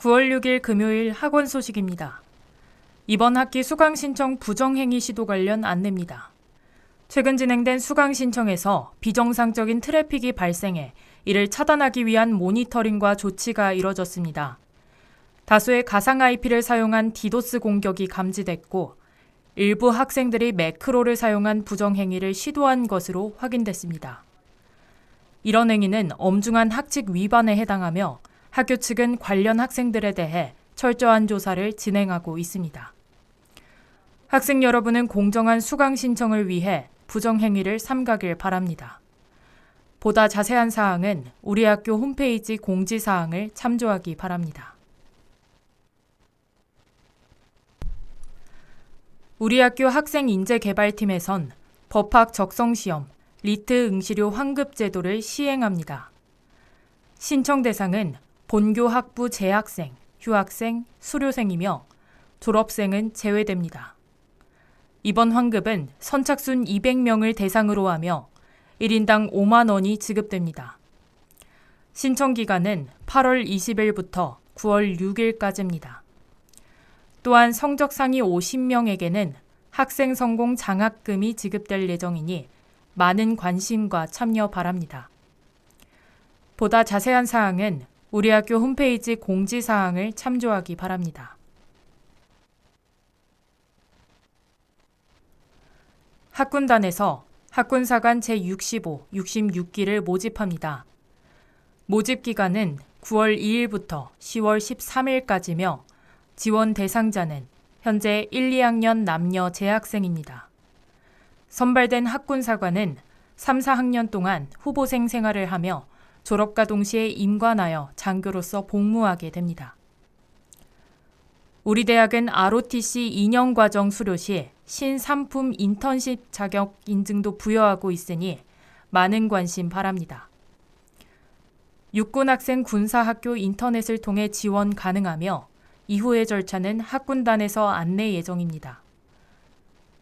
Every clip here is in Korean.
9월 6일 금요일 학원 소식입니다. 이번 학기 수강 신청 부정행위 시도 관련 안내입니다. 최근 진행된 수강 신청에서 비정상적인 트래픽이 발생해 이를 차단하기 위한 모니터링과 조치가 이뤄졌습니다. 다수의 가상 IP를 사용한 디도스 공격이 감지됐고 일부 학생들이 매크로를 사용한 부정행위를 시도한 것으로 확인됐습니다. 이런 행위는 엄중한 학칙 위반에 해당하며 학교 측은 관련 학생들에 대해 철저한 조사를 진행하고 있습니다. 학생 여러분은 공정한 수강 신청을 위해 부정행위를 삼가길 바랍니다. 보다 자세한 사항은 우리 학교 홈페이지 공지사항을 참조하기 바랍니다. 우리 학교 학생 인재 개발팀에선 법학 적성 시험, 리트 응시료 환급 제도를 시행합니다. 신청 대상은 본교 학부 재학생, 휴학생, 수료생이며 졸업생은 제외됩니다. 이번 환급은 선착순 200명을 대상으로 하며 1인당 5만 원이 지급됩니다. 신청 기간은 8월 20일부터 9월 6일까지입니다. 또한 성적 상위 50명에게는 학생 성공 장학금이 지급될 예정이니 많은 관심과 참여 바랍니다. 보다 자세한 사항은 우리 학교 홈페이지 공지사항을 참조하기 바랍니다. 학군단에서 학군사관 제65, 66기를 모집합니다. 모집 기간은 9월 2일부터 10월 13일까지며 지원 대상자는 현재 1, 2학년 남녀 재학생입니다. 선발된 학군사관은 3, 4학년 동안 후보생 생활을 하며 졸업과 동시에 임관하여 장교로서 복무하게 됩니다. 우리 대학은 ROTC 2년 과정 수료 시 신상품 인턴십 자격 인증도 부여하고 있으니 많은 관심 바랍니다. 육군 학생 군사학교 인터넷을 통해 지원 가능하며 이후의 절차는 학군단에서 안내 예정입니다.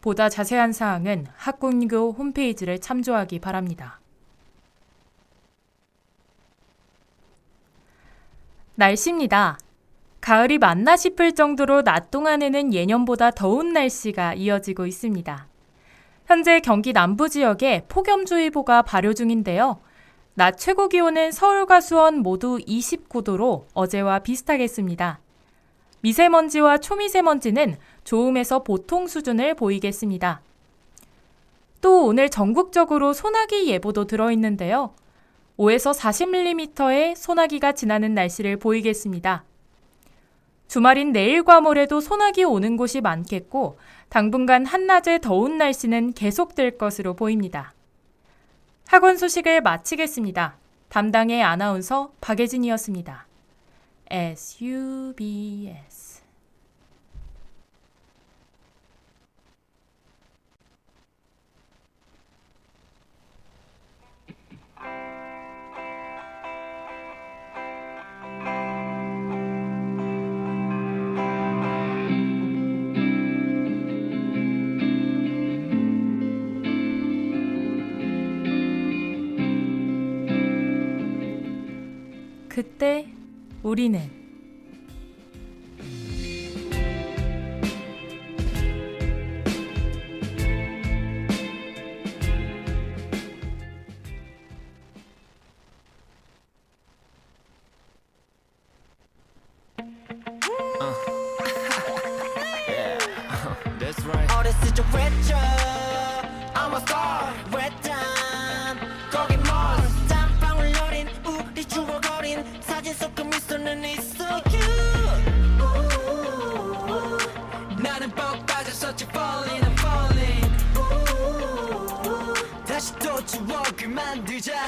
보다 자세한 사항은 학군교 홈페이지를 참조하기 바랍니다. 날씨입니다. 가을이 맞나 싶을 정도로 낮 동안에는 예년보다 더운 날씨가 이어지고 있습니다. 현재 경기 남부 지역에 폭염주의보가 발효 중인데요. 낮 최고 기온은 서울과 수원 모두 29도로 어제와 비슷하겠습니다. 미세먼지와 초미세먼지는 좋음에서 보통 수준을 보이겠습니다. 또 오늘 전국적으로 소나기 예보도 들어있는데요. 5에서 40mm의 소나기가 지나는 날씨를 보이겠습니다. 주말인 내일과 모레도 소나기 오는 곳이 많겠고 당분간 한낮의 더운 날씨는 계속될 것으로 보입니다. 학원 소식을 마치겠습니다. 담당의 아나운서 박예진이었습니다. SUBS 그때 우리는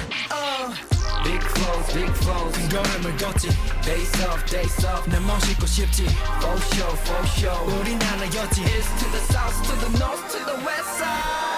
Big flows, big flows. 큰 걸음을 걷지. Days off, days off. 난 멋있고 싶지. For sure, for sure. 우린 하나였지. East to the south, to the north, to the west side.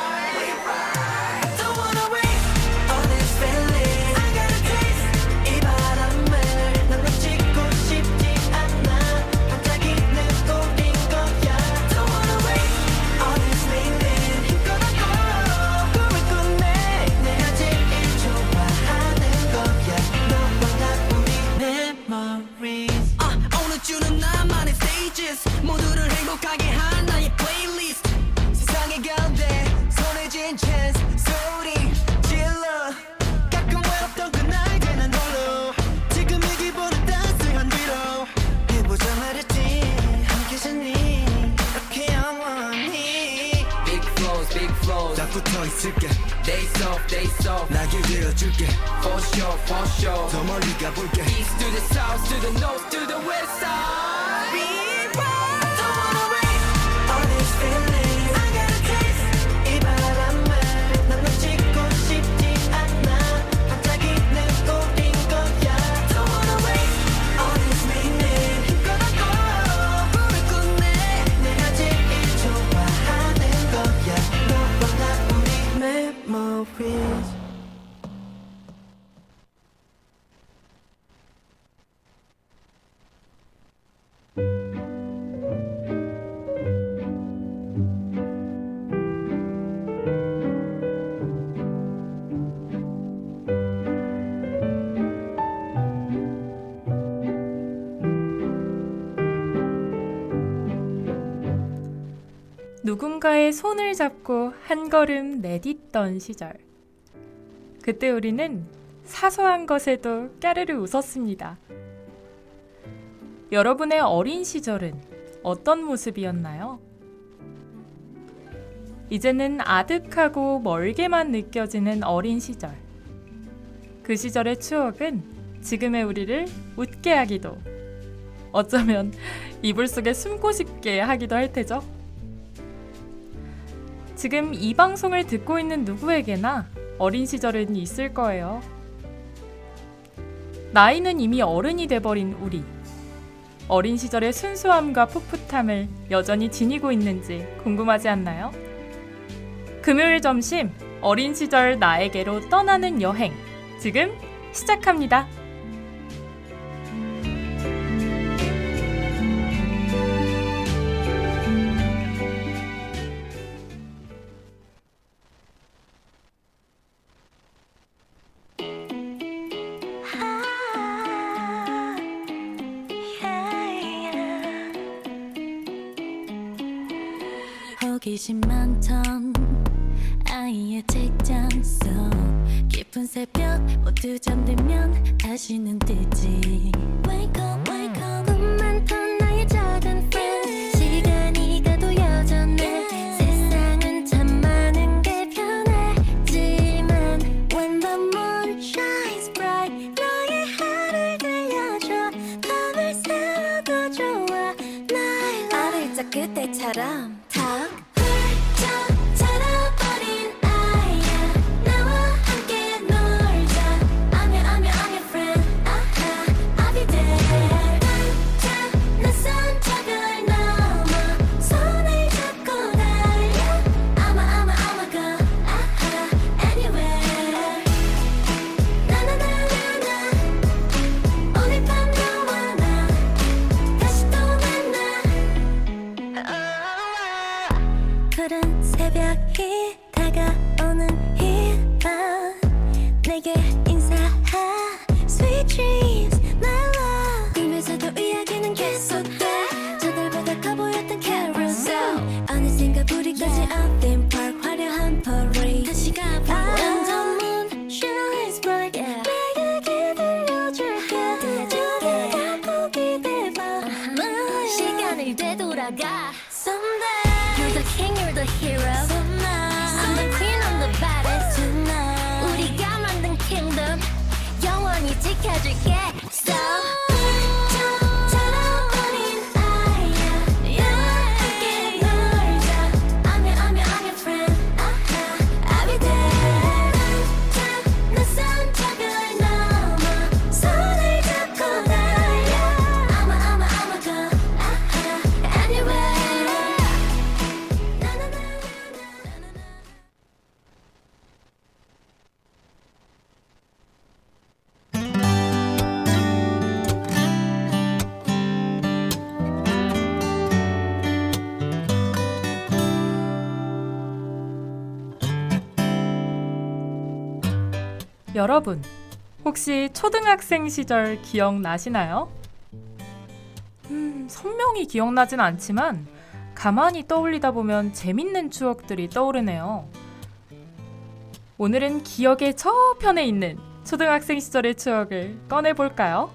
shows 딱 붙어 있을게 Days off days off 나게 되어줄게 For sure for sure 더 멀리 가볼게 East to the south to the north to the west side real. 누군가의 손을 잡고 한 걸음 내딛던 시절. 그때 우리는 사소한 것에도 까르르 웃었습니다. 여러분의 어린 시절은 어떤 모습이었나요? 이제는 아득하고 멀게만 느껴지는 어린 시절. 그 시절의 추억은 지금의 우리를 웃게 하기도, 어쩌면 이불 속에 숨고 싶게 하기도 할 테죠. 지금 이 방송을 듣고 있는 누구에게나 어린 시절은 있을 거예요. 나이는 이미 어른이 돼버린 우리. 어린 시절의 순수함과 풋풋함을 여전히 지니고 있는지 궁금하지 않나요? 금요일 점심 어린 시절 나에게로 떠나는 여행 지금 시작합니다. 두 잠들면 다시는 뜨지 시간을 되돌아가 Someday You're the king, you're the hero I'm the queen, I'm the baddest 우리가 만든 kingdom 영원히 지켜줄게 여러분, 혹시 초등학생 시절 기억나시나요? 음, 선명히 기억나진 않지만 가만히 떠올리다 보면 재밌는 추억들이 떠오르네요. 오늘은 기억의 저편에 있는 초등학생 시절의 추억을 꺼내볼까요?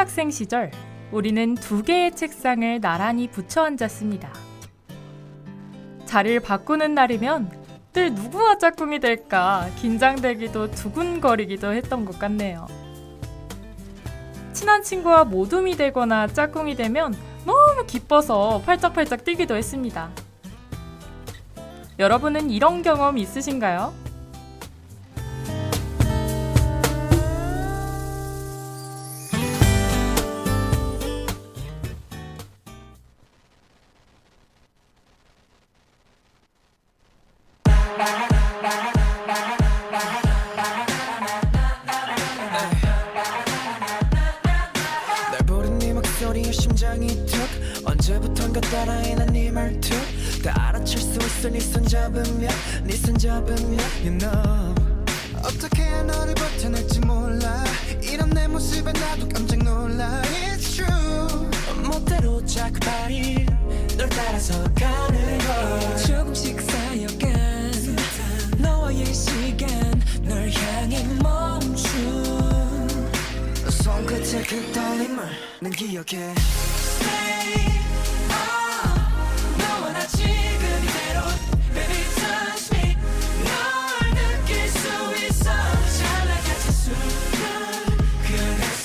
초등학생 시절 우리는 두 개의 책상을 나란히 붙여 앉았습니다. 자리를 바꾸는 날이면 늘 누구와 짝꿍이 될까 긴장되기도 두근거리기도 했던 것 같네요. 친한 친구와 모둠이 되거나 짝꿍이 되면 너무 기뻐서 팔짝팔짝 뛰기도 했습니다. 여러분은 이런 경험 있으신가요?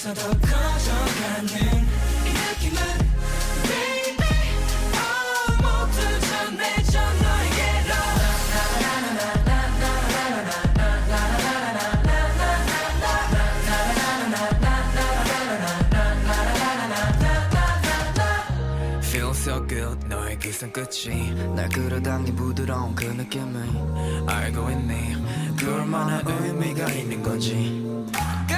안에서 더 커져가는 이 느낌은 너의 기선 끝이 날 끌어당긴 부드러운 그 느낌을 알고 있니? 그 얼마나 의미가 있는 건지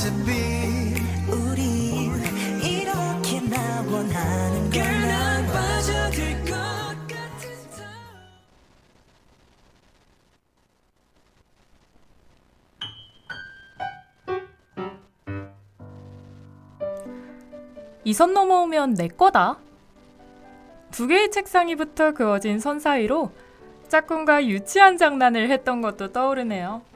모습이 우리 이렇게 나 원하는 girl 난 빠져들 것 같은 이선 넘어오면 내 거다. 두 개의 책상이 붙어 그어진 선 사이로 짝꿍과 유치한 장난을 했던 것도 떠오르네요.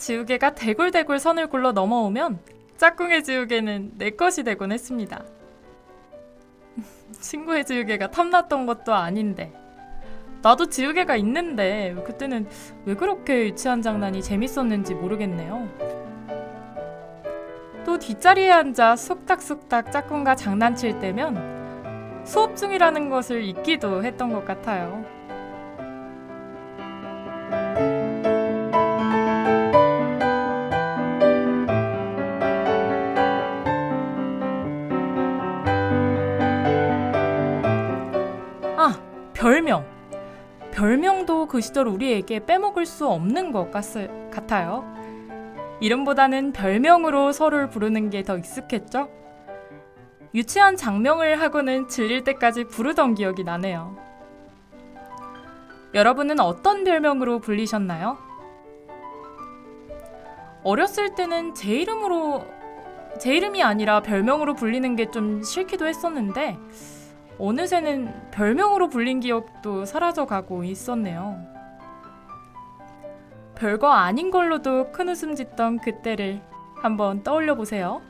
지우개가 대굴대굴 선을 굴러 넘어오면 짝꿍의 지우개는 내 것이 되곤 했습니다. 친구의 지우개가 탐났던 것도 아닌데 나도 지우개가 있는데 그때는 왜 그렇게 유치한 장난이 재밌었는지 모르겠네요. 또 뒷자리에 앉아 쑥닥쑥닥 짝꿍과 장난칠 때면 수업 중이라는 것을 잊기도 했던 것 같아요. 그 시절 우리에게 빼먹을 수 없는 것 같- 같아요. 이름보다는 별명으로 서로를 부르는 게 더 익숙했죠? 유치한 장명을 하고는 질릴 때까지 부르던 기억이 나네요. 여러분은 어떤 별명으로 불리셨나요? 어렸을 때는 제 이름으로 제 이름이 아니라 별명으로 불리는 게 좀 싫기도 했었는데 어느새는 별명으로 불린 기억도 사라져 가고 있었네요. 별거 아닌 걸로도 큰 웃음 짓던 그때를 한번 떠올려 보세요.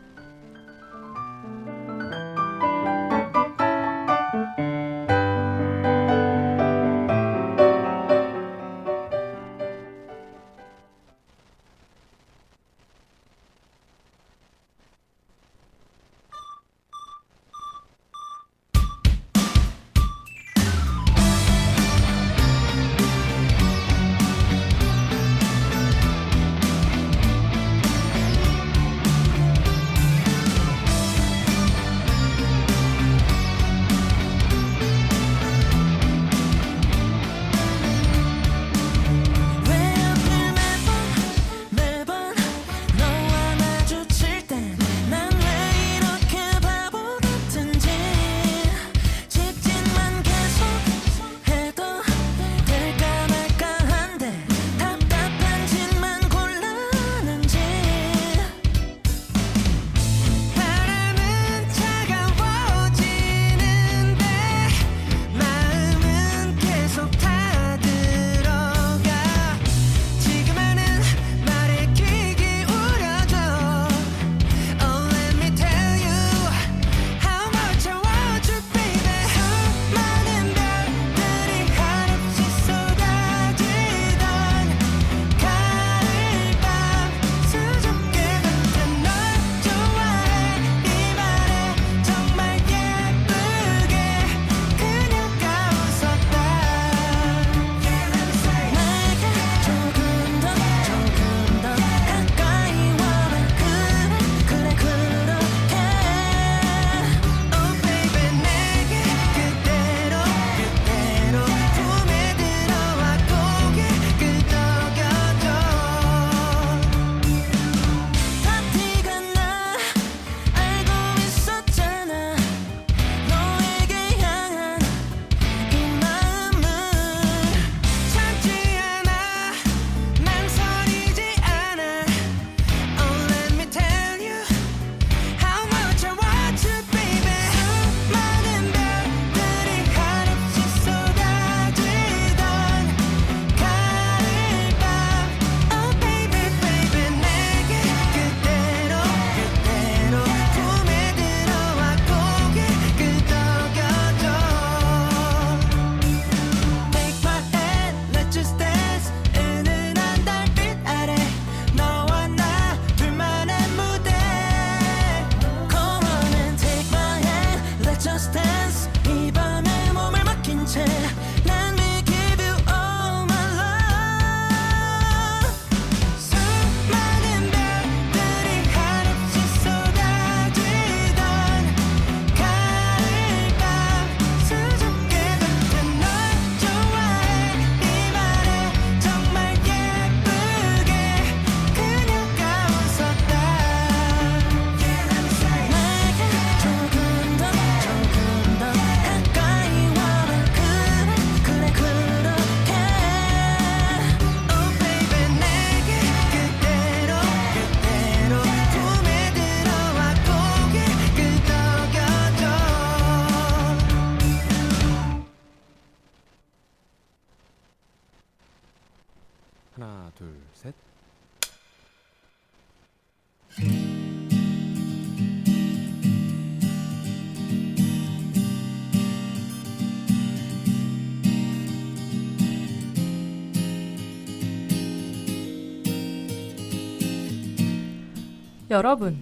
여러분,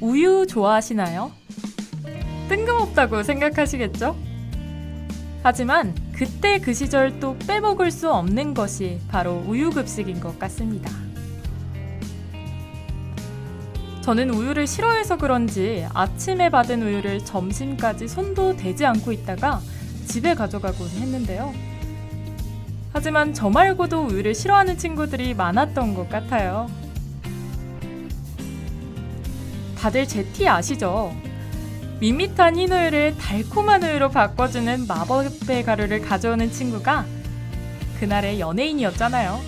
우유 좋아하시나요? 뜬금없다고 생각하시겠죠? 하지만 그때 그 시절 또 빼먹을 수 없는 것이 바로 우유급식인 것 같습니다. 저는 우유를 싫어해서 그런지 아침에 받은 우유를 점심까지 손도 대지 않고 있다가 집에 가져가곤 했는데요. 하지만 저 말고도 우유를 싫어하는 친구들이 많았던 것 같아요. 다들 제 티 아시죠? 밋밋한 흰 우유를 달콤한 우유로 바꿔주는 마법의 가루를 가져오는 친구가 그날의 연예인이었잖아요.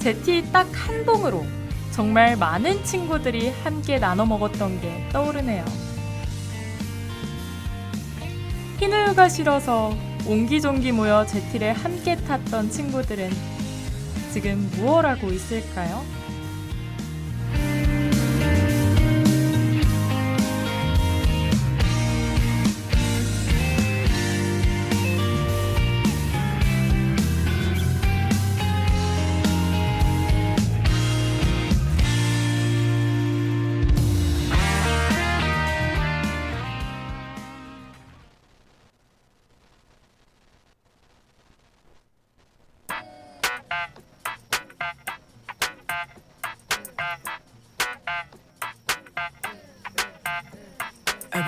제 티 딱 한 봉으로 정말 많은 친구들이 함께 나눠 먹었던 게 떠오르네요. 흰 우유가 싫어서 옹기종기 모여 제 티를 함께 탔던 친구들은 지금 무얼 하고 있을까요?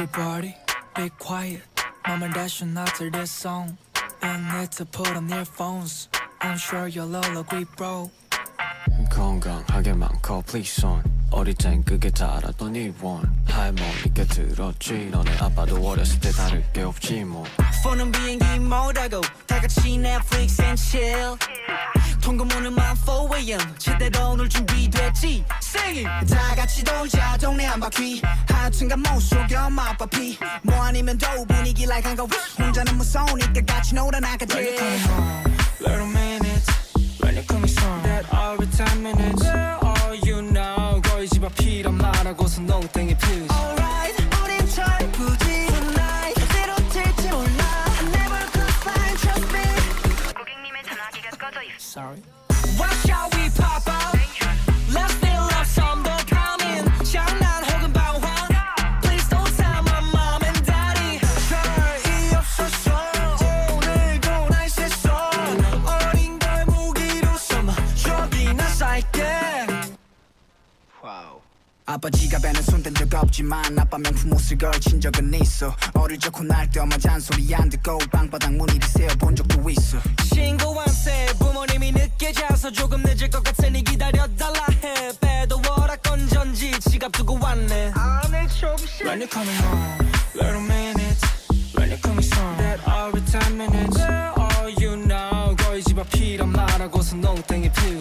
Everybody, be quiet. Mom and dad should not hear this song. You need to put on earphones. I'm sure you'll all agree, bro. 건강하게 많고 please on 어릴 땐 그게 다라던 이원 할머니께 들었지 너네 아빠도 어렸을 때 다를 게 없지 뭐 폰은 비행기 모드고 다 같이 Netflix and chill. 통금오는만 4am 제대로 놀 준비됐지. Sing it. 다 같이 놀자 동네 한 바퀴. 하여튼간 못 속여 맛바피. 뭐 아니면 도 분위기 like 한가 혼자는 무서우니까 같이 놀아 나가지. 어릴 적 혼날 때 엄마 잔소리 안 듣고 방바닥 무늬를 세워본 적도 있어. 신고한세 부모님이 늦게 자서 조금 늦을 것 같으니 기다려달라 해. 배도 워낙 건전지 지갑 두고 왔네. 안에 접시 When you coming home little minutes When you coming home that every 10 minutes. All you know 거의 집 앞이란 말하고서 농땡이 피우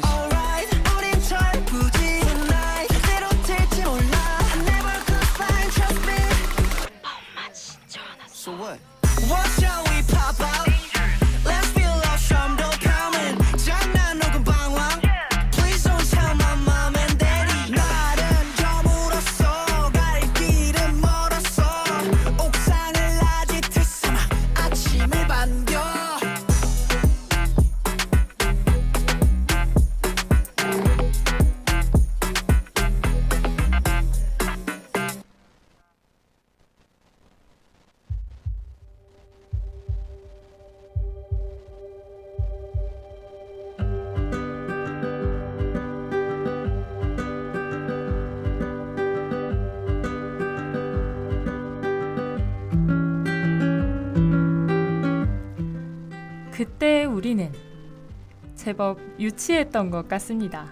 그때 우리는 제법 유치했던 것 같습니다.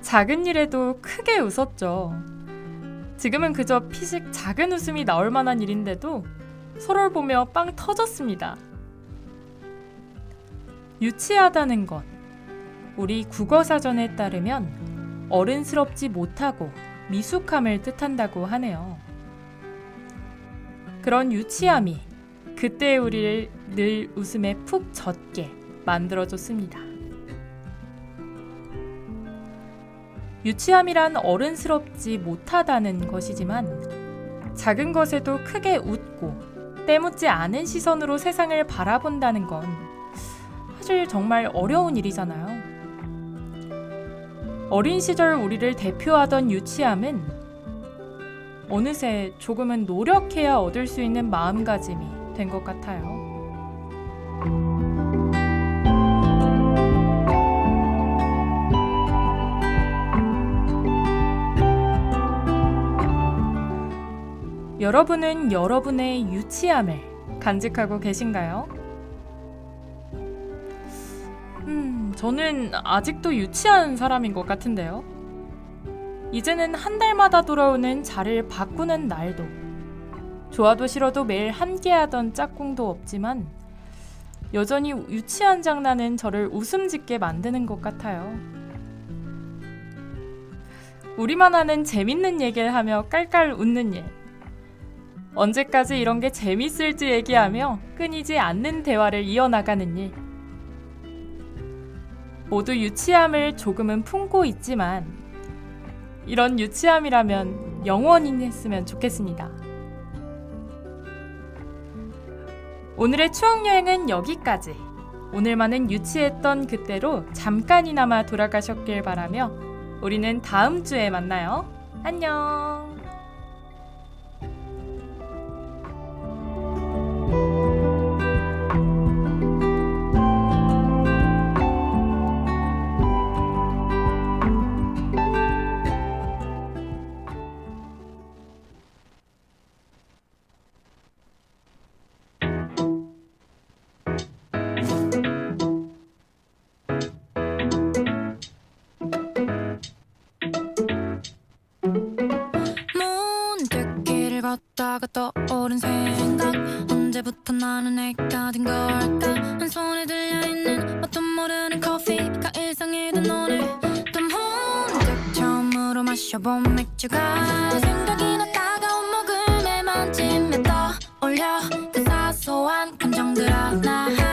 작은 일에도 크게 웃었죠. 지금은 그저 피식 작은 웃음이 나올 만한 일인데도 서로를 보며 빵 터졌습니다. 유치하다는 것. 우리 국어사전에 따르면 어른스럽지 못하고 미숙함을 뜻한다고 하네요. 그런 유치함이 그때의 우리를 늘 웃음에 푹 젖게 만들어줬습니다. 유치함이란 어른스럽지 못하다는 것이지만 작은 것에도 크게 웃고 때묻지 않은 시선으로 세상을 바라본다는 건 사실 정말 어려운 일이잖아요. 어린 시절 우리를 대표하던 유치함은 어느새 조금은 노력해야 얻을 수 있는 마음가짐이 된 것 같아요. 여러분은 여러분의 유치함을 간직하고 계신가요? 음, 저는 아직도 유치한 사람인 것 같은데요. 이제는 한 달마다 돌아오는 자를 바꾸는 날도, 좋아도 싫어도 매일 함께하던 짝꿍도 없지만, 여전히 유치한 장난은 저를 웃음 짓게 만드는 것 같아요. 우리만 아는 재밌는 얘기를 하며 깔깔 웃는 일. 언제까지 이런 게 재밌을지 얘기하며 끊이지 않는 대화를 이어나가는 일. 모두 유치함을 조금은 품고 있지만 이런 유치함이라면 영원히 했으면 좋겠습니다. 오늘의 추억 여행은 여기까지. 오늘만은 유치했던 그때로 잠깐이나마 돌아가셨길 바라며 우리는 다음 주에 만나요. 안녕. 걷다가 떠오른 생각. 언제부터 나는 애가 된 걸까? 한 손에 들려있는 어떤 모르는 커피가 일상이 된 오늘 또 문득 처음으로 마셔본 맥주가 생각이 나 따가운 목음에 만지며 떠올려. 그 사소한 감정들 하나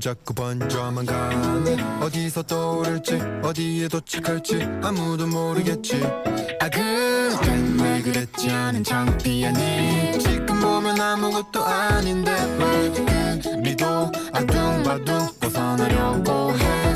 자꾸 번져만 가네. 어디서 떠오를지 어디에 도착할지 아무도 모르겠지. 아 그땐 왜 그랬지 않은 창피하니. 지금 보면 아무것도 아닌데 왜 우리도 아둥바둥 벗어나려고 했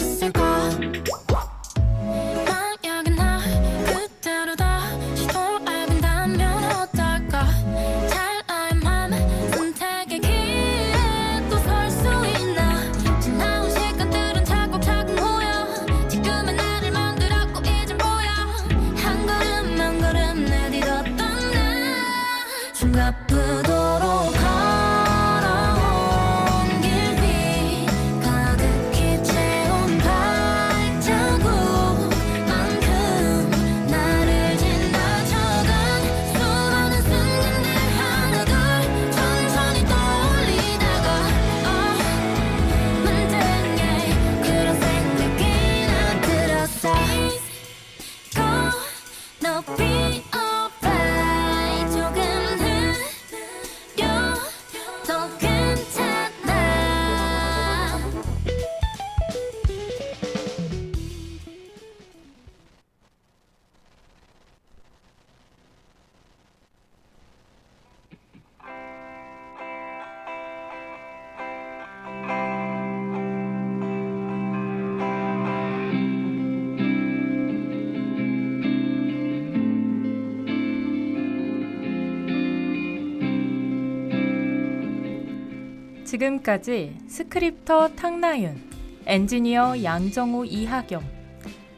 지금까지 스크립터 탕나윤, 엔지니어 양정호 이하경,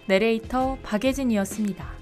내레이터 박예진이었습니다.